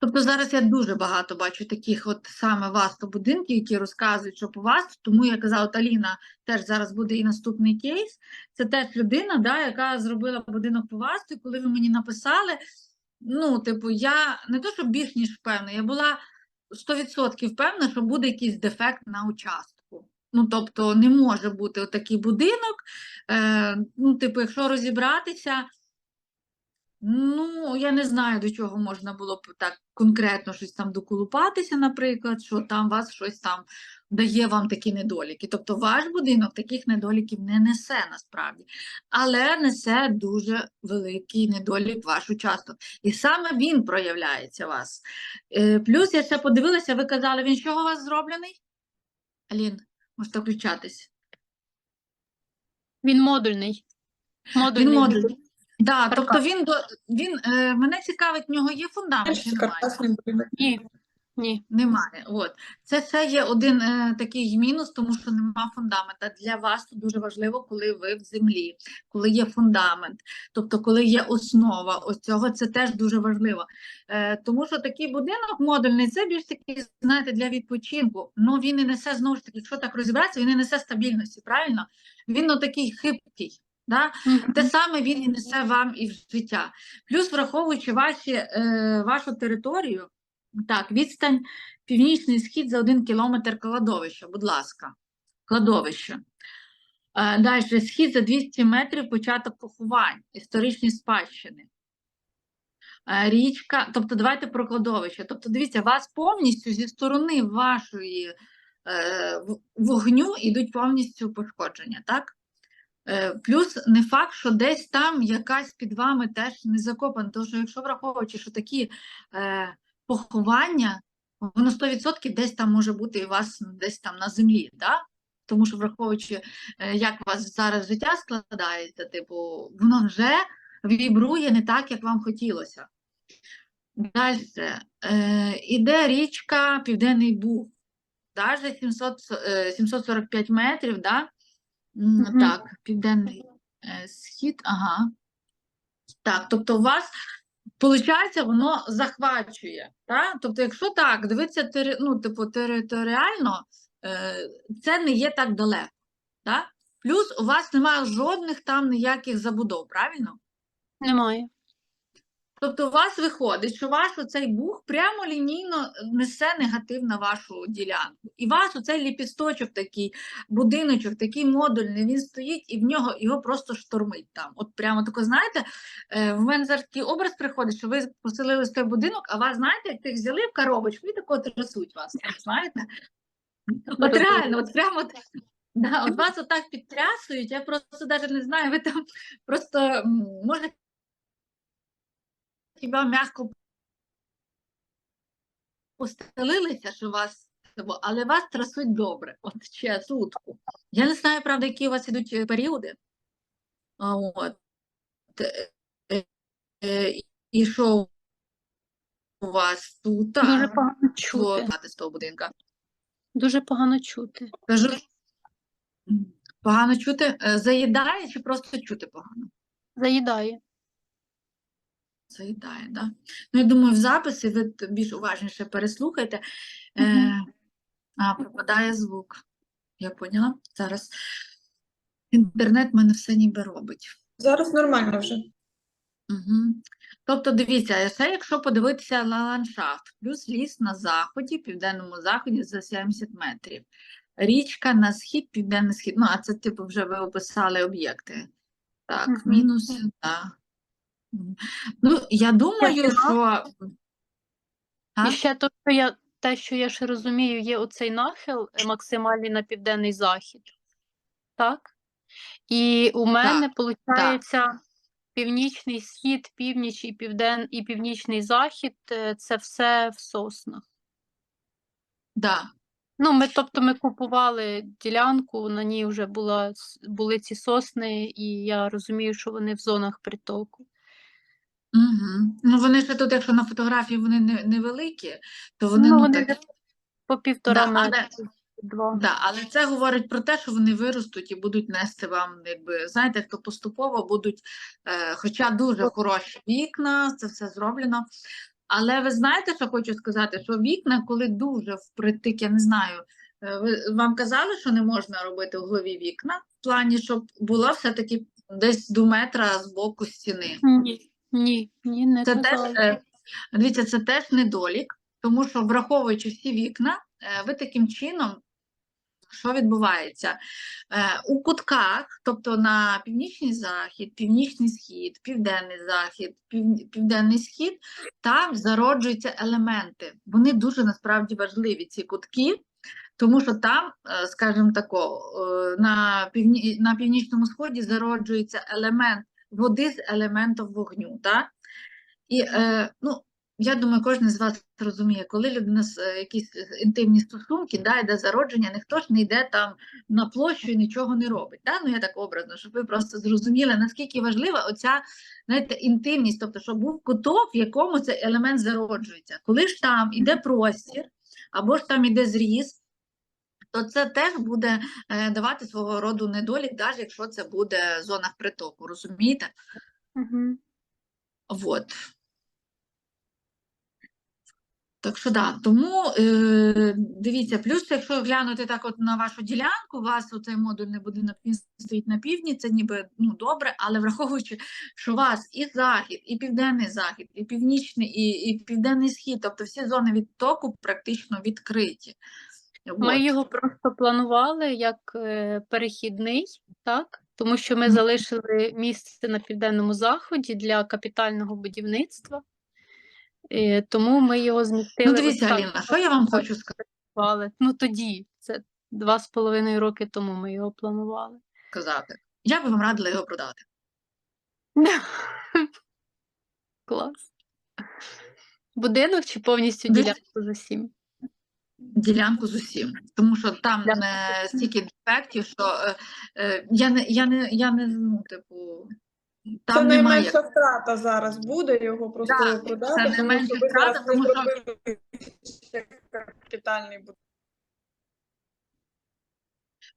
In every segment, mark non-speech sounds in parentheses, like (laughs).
Тобто зараз я дуже багато бачу таких от саме васто-будинків, які розказують, що по вас. Тому я казала, от Аліна теж зараз буде і наступний кейс. Це теж людина, да, яка зробила будинок по васту, і коли ви мені написали, ну, типу, я не то, що більш ніж впевнена, я була 100% впевнена, що буде якийсь дефект на участку. Ну, тобто, не може бути отакий будинок. Е, ну, типу, якщо розібратися. Ну, я не знаю, до чого можна було б так конкретно щось там доколупатися, наприклад, що там вас щось там дає вам такі недоліки. Тобто ваш будинок таких недоліків не несе насправді, але несе дуже великий недолік ваш участок. І саме він проявляється у вас. Е, Плюс я ще подивилася, ви казали, він з чого у вас зроблений? Алін, можете включатись. Він модульний. Модульний. Він модульний. Да, тобто він до він е, мене цікавить, в нього є фундамент чи немає? Ні. Ні. Немає. От. Це ще є один е, такий мінус, тому що нема фундамента. Для вас це дуже важливо, коли ви в землі, коли є фундамент, тобто коли є основа ось цього, це теж дуже важливо. Е, тому що такий будинок модульний, це більш такий, знаєте, для відпочинку. Ну він не несе знову ж таки, якщо так розібратися, він не несе стабільності, правильно? Він ну, такий хибкий. Да? Те саме він і несе вам і в життя. Плюс, враховуючи ваші, е, вашу територію, так, відстань північний схід за один кілометр кладовища, будь ласка, кладовище. Е, далі схід за 200 метрів початок поховань, історичні спадщини. Е, річка, тобто давайте про кладовище. Тобто, дивіться, вас повністю зі сторони вашої е, вогню йдуть повністю пошкодження, так? Е, Плюс не факт, що десь там якась під вами теж не закопана. Тому що якщо враховуючи, що такі е, поховання, воно 100% десь там може бути і вас десь там на землі, да? Тому що враховуючи, е, як у вас зараз життя складається, типу, воно вже вібрує не так, як вам хотілося. Далі. Е, іде річка Південний Буг. 700, е, 745 метрів, да? Мгм. Так, південний е, схід, ага. Так, тобто у вас, виходить, воно захвачує. Так? Тобто, якщо так, дивитися тери, ну, типу, територіально, е, це не є так далеко. Так? Плюс у вас немає жодних там ніяких забудов, правильно? Немає. Тобто у вас виходить, що ваш оцей бух прямо лінійно несе негатив на вашу ділянку. І ваш оцей ліпісточок такий, будиночок, такий модульний, він стоїть і в нього його просто штормить там. От прямо тако, знаєте, е, в мене зараз такий образ приходить, що ви поселились в той будинок, а вас, знаєте, як ти взяли в коробочку і тако трясуть вас, знаєте? (laughs) От реально, от прямо от, да, от вас отак підтрясують, я просто навіть не знаю, ви там просто може хіба м'яко постелилися, що вас, але вас трасуть добре, от ще сутку. Я не знаю, правда, які у вас ідуть е, періоди. От. Е, е, І що у вас тут? Дуже погано чути. з того будинка? Дуже погано чути. Кажу, погано чути, заїдає чи просто чути погано? Заїдає. Заїдає, да? Ну, я думаю, в записі ви більш уважніше переслухайте. Е, а, пропадає звук. Я поняла. Зараз інтернет мене все ніби робить. Зараз нормально вже. Угу. Тобто, дивіться, ще якщо подивитися на ландшафт, плюс ліс на заході, південному заході за 70 метрів. Річка на схід, південний схід. Ну, а це, типу, вже ви описали об'єкти. Так, Мгм. мінус, так. Мгм. Ну, я думаю, що. І ще то, що я, те, що я ще розумію, є оцей нахил максимальний на південний захід. Так? І у мене, виходить, північний схід, північ і півден, і північний захід е, це все в соснах. Да. Ну, ми, тобто ми купували ділянку, на ній вже була, були ці сосни, і я розумію, що вони в зонах притоку. Угу. Ну, вони ще тут, якщо на фотографії вони не, невеликі, то вони, Ну, ну, вони так, По півтора Да, але- метра, два. да, але це говорить про те, що вони виростуть і будуть нести вам, якби, знаєте, хто поступово будуть, е, хоча дуже хороші вікна, це все зроблено, Але ви знаєте, що хочу сказати, що вікна, коли дуже впритик, я не знаю, е, ви, вам казали, що не можна робити углові вікна, в плані, щоб було все-таки десь до метра з боку стіни. Ні, ні, ні, не Це теж, казали. е, дивіться, це теж недолік, тому що враховуючи всі вікна, е, ви таким чином, що відбувається? Е, У кутках, тобто на північний захід, північний схід, південний захід, пів- південний схід, там зароджуються елементи. Вони дуже насправді важливі, ці кутки. Тому що там, скажімо тако, на, півні... на північному сході зароджується елемент води з елементом вогню. Так? І е, ну, я думаю, кожен з вас розуміє, коли людина з е, якісь е, інтимні стосунки, да, йде зародження, ніхто ж не йде там на площу і нічого не робить. Да? Ну, я так образно, щоб ви просто зрозуміли, наскільки важлива оця знаєте, інтимність, тобто, щоб був куток, в якому цей елемент зароджується. Коли ж там іде простір, або ж там іде зріз, то це теж буде е, давати свого роду недолік, навіть якщо це буде зона притоку, розумієте? Мгм. Вот. Так що да, тому е, дивіться, плюс, якщо глянути так от на вашу ділянку, у вас оцей модульний будинок він стоїть на півдні, це ніби ну добре, але враховуючи, що у вас і захід, і південний захід, і північний, і, і південний схід, тобто всі зони відтоку практично відкриті. Ми От. його просто планували як е, перехідний, так? Тому що ми залишили місце на південному заході для капітального будівництва, е, тому ми його змістили. Ну, дивіться, Аліна, що я вам хочу планували. Ну тоді, це два з половиною роки тому ми його планували. сказати? Я би вам радила його продати. (laughs) Клас. Будинок чи повністю ділянку з усім? Ділянку з усім, тому що там не стільки дефектів, що е, е, я не я не я не ну, типу, Це немає. найменша втрата зараз буде його просто Да, продати, це тому найменша що втрата, тому що- капітальний будинок.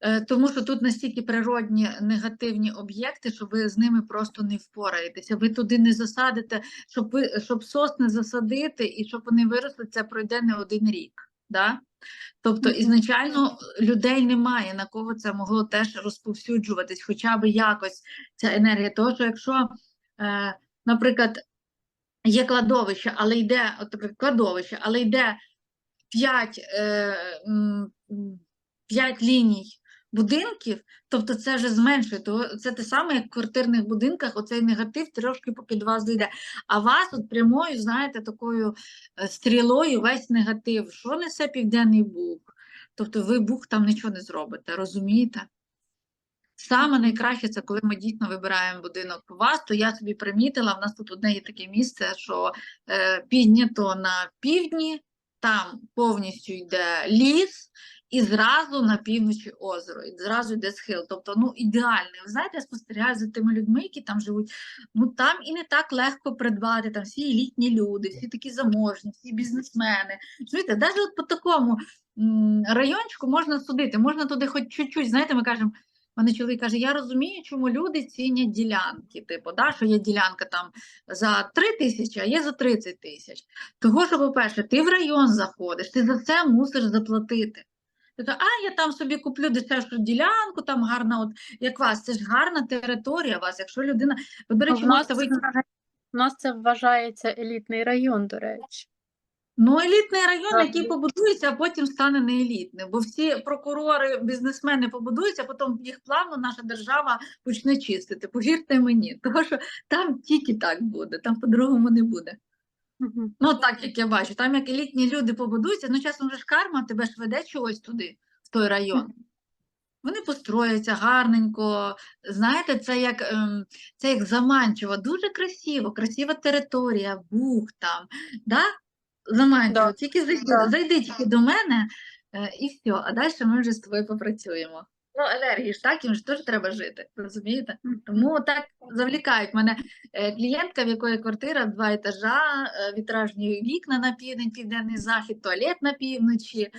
Е, Тому що тут настільки природні негативні об'єкти, що ви з ними просто не впораєтеся. Ви туди не засадите, щоб ви щоб сосни засадити і щоб вони виросли, це пройде не один рік. Да? Тобто, ізначально людей немає, на кого це могло теж розповсюджуватись, хоча б якось ця енергія. Тому що якщо, е, наприклад, є кладовище, але йде, от таке кладовище, але йде 5, е, м, м, 5 ліній будинків, тобто це вже зменшує. То це те саме, як в квартирних будинках, оцей негатив трошки поки до вас дійде. А вас от прямою, знаєте, такою е, стрілою весь негатив. Що несе Південний Буг? Тобто ви Буг там нічого не зробите, розумієте? Саме найкраще це коли ми дійсно вибираємо будинок у вас, то я собі примітила, в нас тут одне є таке місце, що е, піднято на півдні, там повністю йде ліс, і зразу на півночі озеро, і зразу йде схил. Тобто, ну ідеальний. Ви знаєте, я спостерігаю за тими людьми, які там живуть. Ну там і не так легко придбати, там всі елітні люди, всі такі заможні, всі бізнесмени. Знаєте, навіть от по такому райончику можна судити, можна туди хоч чуть-чуть, знаєте, ми кажемо. Мене чоловік каже, я розумію, чому люди цінять ділянки. Типу, да, що є ділянка там за 3 тисячі, а є за 30 тисяч. Того, що, по-перше, ти в район заходиш, ти за це мусиш заплатити. Кажеш, а я там собі куплю дешевшу ділянку, там гарна, от як вас, це ж гарна територія у вас. Якщо людина, ви, до речі, можете це, вийти. вважає- нас це вважається елітний район, до речі. Ну, елітний район, Так, який побудується, а потім стане не елітним. Бо всі прокурори, бізнесмени побудуються, а потім їх плавно наша держава почне чистити. Повірте мені, тому що там тільки так буде, там по-другому не буде. Ну, так як я бачу, там як елітні люди побудуються, ну часом вже ж карма тебе ж веде чогось туди, в той район. Вони построяться гарненько. Знаєте, це як, ем, це як заманчиво, дуже красиво, красива територія, бух там. Да? Заманчиво. Да. Тільки зайди, Да. зайди тільки до мене е, і все, а далі ми вже з тобою попрацюємо. Ну, енергії ж так, їм ж теж треба жити, розумієте? Тому так завлікають мене е, клієнтка, в якої квартира два етажа, е, вітражні вікна на південь, південний захід, туалет на півночі.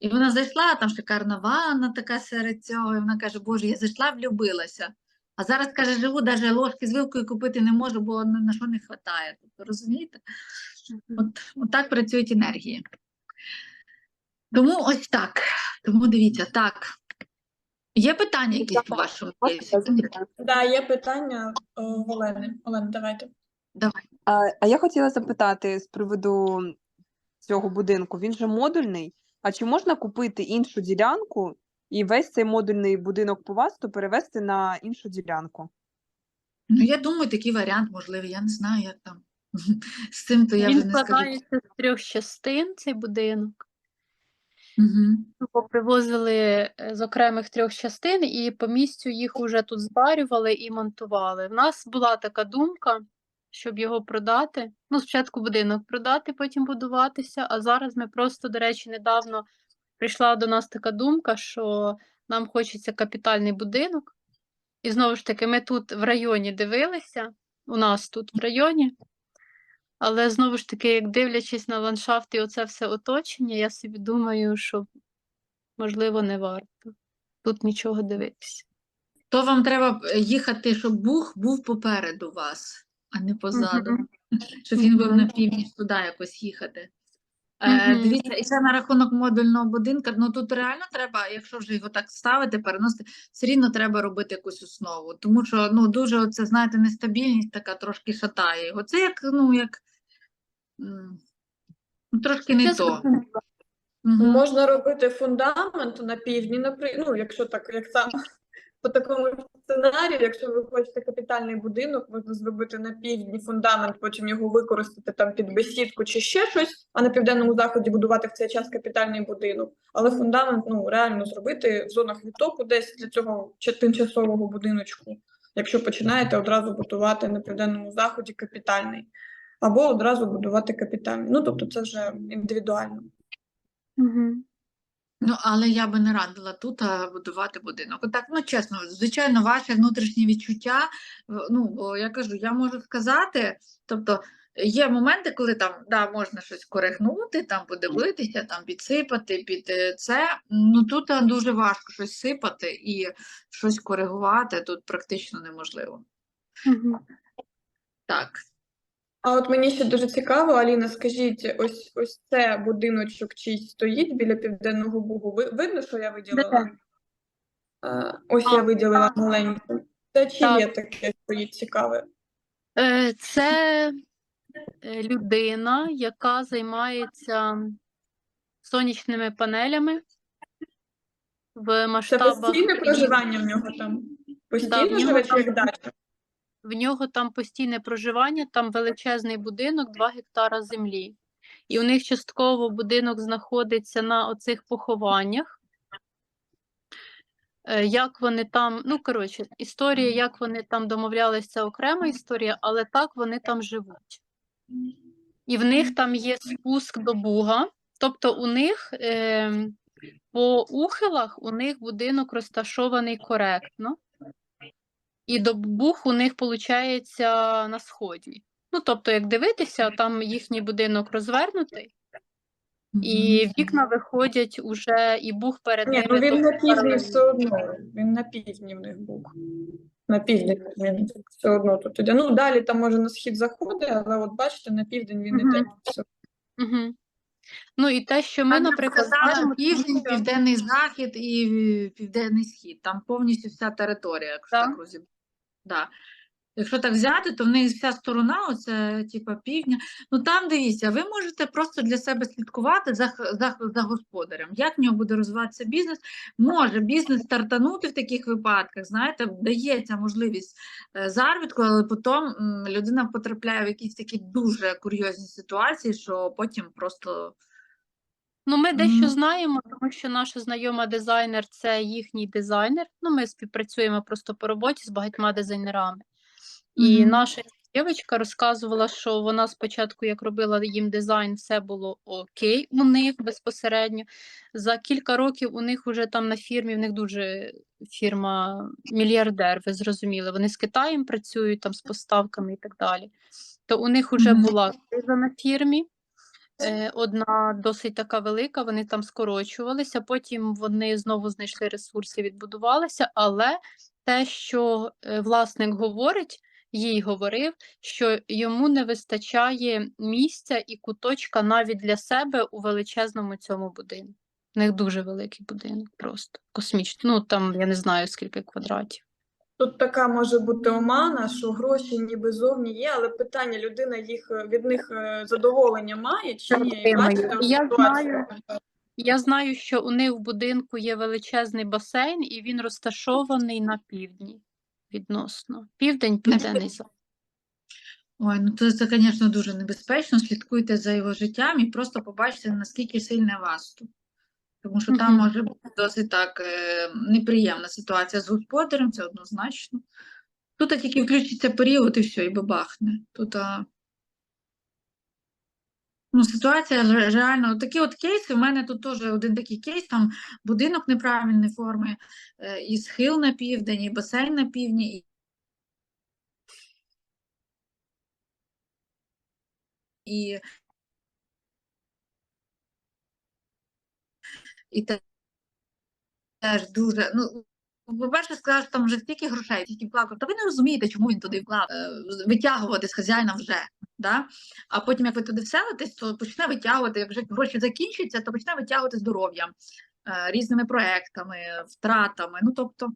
І вона зайшла, там шикарна ванна така серед цього. І вона каже, Боже, я зайшла, влюбилася. А зараз каже, живу, навіть ложки з вилкою купити не можу, бо на що не вистачає. Тобто, розумієте? От, от так працюють енергії. Тому ось так. Тому дивіться, так. Є питання якісь по вашому? Да, є питання о, Олени. Олена, давайте. Давай. А, а я хотіла запитати з приводу цього будинку. Він же модульний. А чи можна купити іншу ділянку і весь цей модульний будинок по вас то перевести на іншу ділянку? Ну, я думаю, такий варіант можливий. Я не знаю, як там. (laughs) З цим то я Він вже не скажу. складається з трьох частин, цей будинок. Угу. Привозили е, з окремих трьох частин і по місцю їх уже тут зварювали і монтували. В нас була така думка, щоб його продати. Ну, спочатку будинок продати, потім будуватися. А зараз ми просто, до речі, недавно прийшла до нас така думка, що нам хочеться капітальний будинок. І знову ж таки, ми тут в районі дивилися, у нас тут в районі. Але знову ж таки, як дивлячись на ландшафт і оце все оточення, я собі думаю, що можливо не варто тут нічого дивитися. То вам треба е, їхати, щоб Буг був попереду вас, а не позаду. Мгм. Щоб він був на північ туди якось їхати. Е, Мгм. дивіться, і ще на рахунок модульного будинка, ну тут реально треба, якщо вже його так ставити, переносити, все рівно треба робити якусь основу. Тому що ну, дуже оце, знаєте, нестабільність така трошки шатає його. Це як, ну, як трошки не то. Можна робити фундамент на півдні, наприклад, ну, якщо так, як сам по такому сценарію, якщо ви хочете капітальний будинок, можна зробити на півдні фундамент, потім його використати там під бесідку чи ще щось, а на південному заході будувати в цей час капітальний будинок. Але фундамент ну реально зробити в зонах відтоку десь для цього тимчасового будиночку, якщо починаєте одразу будувати на південному заході капітальний, або одразу будувати капітальний. Ну тобто це вже індивідуально. Мгм. Ну, але я би не радила тут будувати будинок. Отак, ну чесно, звичайно, ваше внутрішнє відчуття. Ну, бо я кажу, я можу сказати, тобто є моменти, коли там да, можна щось коригнути, там подивитися, там підсипати під е, це. Ну тут а, дуже важко щось сипати і щось коригувати тут практично неможливо. Мгм. Так. А от мені ще дуже цікаво, Аліна, скажіть, ось ось це будиночок чийсь стоїть біля Південного Бугу. Ви, видно, що я виділила? Е, ось я виділила маленьку. Це чи є таке стоїть цікаве? Е, Це е, людина, яка займається сонячними панелями в Це масштабах. постійне проживання в нього там? Постійно нього живе чи там- як дача? В нього там постійне проживання, там величезний будинок, 2 гектара землі. І у них частково будинок знаходиться на оцих похованнях. Е, Як вони там, ну коротше, історія, як вони там домовлялися, це окрема історія, але так вони там живуть. І в них там є спуск до Буга, тобто у них е, по ухилах у них будинок розташований коректно, і до Буг у них виходить на сході. Ну, тобто, як дивитися, там їхній будинок розвернутий, і вікна виходять уже, і Буг перед Ні, ними. ну він на півдні все одно. Він на півдні в них був. На півдні він все одно тут іде. Ну, далі там може на схід заходить, але от бачите, на південь він іде. Все. Угу. Ну і те, що ми, Там наприклад, сказали, південь, що- південний захід і південний схід. Там повністю вся територія, якщо Так. так розібрати. Да. Якщо так взяти, то в них вся сторона, оце типа півдня. Ну там дивіться, ви можете просто для себе слідкувати за, за, за господарем. Як в нього буде розвиватися бізнес? Може бізнес стартанути в таких випадках, знаєте, дається можливість е, заробітку, але потім людина потрапляє в якісь такі дуже курйозні ситуації, що потім просто. Ну, ми дещо знаємо, тому що наша знайома дизайнер це їхній дизайнер. Ну, ми співпрацюємо просто по роботі з багатьма дизайнерами. І наша дівчинка розказувала, що вона спочатку, як робила їм дизайн, все було окей у них безпосередньо. За кілька років у них вже там на фірмі, в них дуже фірма мільярдер, ви зрозуміли. Вони з Китаєм працюють там з поставками і так далі. То у них вже була криза на фірмі. Е, Одна досить така велика, вони там скорочувалися, потім вони знову знайшли ресурси, відбудувалися, але те, що е, власник говорить, їй говорив, що йому не вистачає місця і куточка навіть для себе у величезному цьому будинку. У них дуже великий будинок, просто космічний. Ну там я не знаю скільки квадратів. Тут така може бути омана, що гроші ніби зовні є, але питання людина їх від них е, задоволення має чи ні? Бачите, Я ситуацію. Я знаю, що у них в будинку є величезний басейн, і він розташований на півдні відносно. Південь, південний (laughs) захід. Ой, ну це, це, звісно, дуже небезпечно. Слідкуйте за його життям і просто побачите, наскільки сильне вас тут. Тому що там може бути досить так е, неприємна ситуація з господарем, це однозначно. Тут тільки включиться період і все, і бабахне. Тут а... ну, ситуація реально, такі от кейси, у мене тут теж один такий кейс, там будинок неправильної форми, е, і схил на південь, і басейн на півдні, і і, і теж дуже. Ну, по-перше, сказав, що там вже стільки грошей, тільки вклав. Та ви не розумієте, чому він туди вклав. Е, Витягувати з хазяїна вже. Да? А потім, як ви туди вселитесь, то почне витягувати, як вже гроші закінчаться, то почне витягувати здоров'ям, е, різними проектами, втратами. Ну, тобто,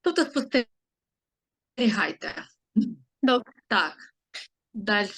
тобто спостерігайте. Добре. Так, далі.